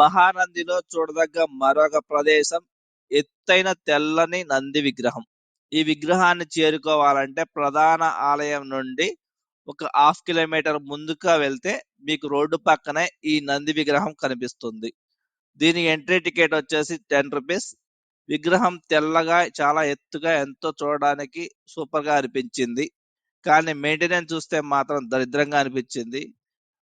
మహానందిలో చూడదగ్గ మరొక ప్రదేశం ఎత్తైన తెల్లని నంది విగ్రహం. ఈ విగ్రహాన్ని చేరుకోవాలంటే ప్రధాన ఆలయం నుండి ఒక హాఫ్ కిలోమీటర్ ముందుగా వెళ్తే మీకు రోడ్డు పక్కనే ఈ నంది విగ్రహం కనిపిస్తుంది. దీని ఎంట్రీ టికెట్ వచ్చేసి టెన్ రూపీస్. విగ్రహం తెల్లగా చాలా ఎత్తుగా ఎంతో చూడడానికి సూపర్గా అనిపించింది. కానీ మెయింటెనెన్స్ చూస్తే మాత్రం దరిద్రంగా అనిపించింది.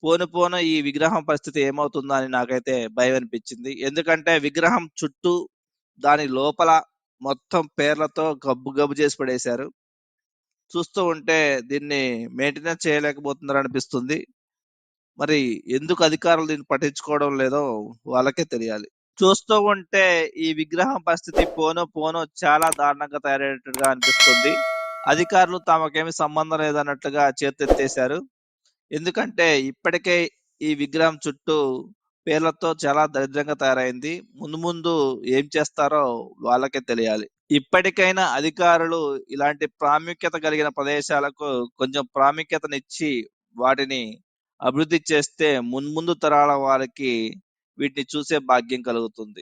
పోను పోను ఈ విగ్రహం పరిస్థితి ఏమవుతుందో అని నాకైతే భయం అనిపించింది. ఎందుకంటే విగ్రహం చుట్టూ దాని లోపల మొత్తం పేర్లతో గబ్బు గబ్బు చేసి పడేశారు. చూస్తూ ఉంటే దీన్ని మెయింటెనెన్స్ చేయలేకపోతున్నారు అనిపిస్తుంది. మరి ఎందుకు అధికారులు దీన్ని పట్టించుకోవడం లేదో వాళ్ళకే తెలియాలి. చూస్తూ ఉంటే ఈ విగ్రహం పరిస్థితి పోను పోను చాలా దారుణంగా తయారయ్యేటట్టుగా అనిపిస్తుంది. అధికారులు తమకేమి సంబంధం లేదన్నట్లుగా చేతెత్తేశారు. ఎందుకంటే ఇప్పటికే ఈ విగ్రహం చుట్టూ పేర్లతో చాలా దరిద్రంగా తయారైంది. ముందు ముందు ఏం చేస్తారో వాళ్ళకే తెలియాలి. ఇప్పటికైనా అధికారులు ఇలాంటి ప్రాముఖ్యత కలిగిన ప్రదేశాలకు కొంచెం ప్రాముఖ్యతనిచ్చి వాటిని అభివృద్ధి చేస్తే మున్ముందు తరాల వారికి వీటిని చూసే భాగ్యం కలుగుతుంది.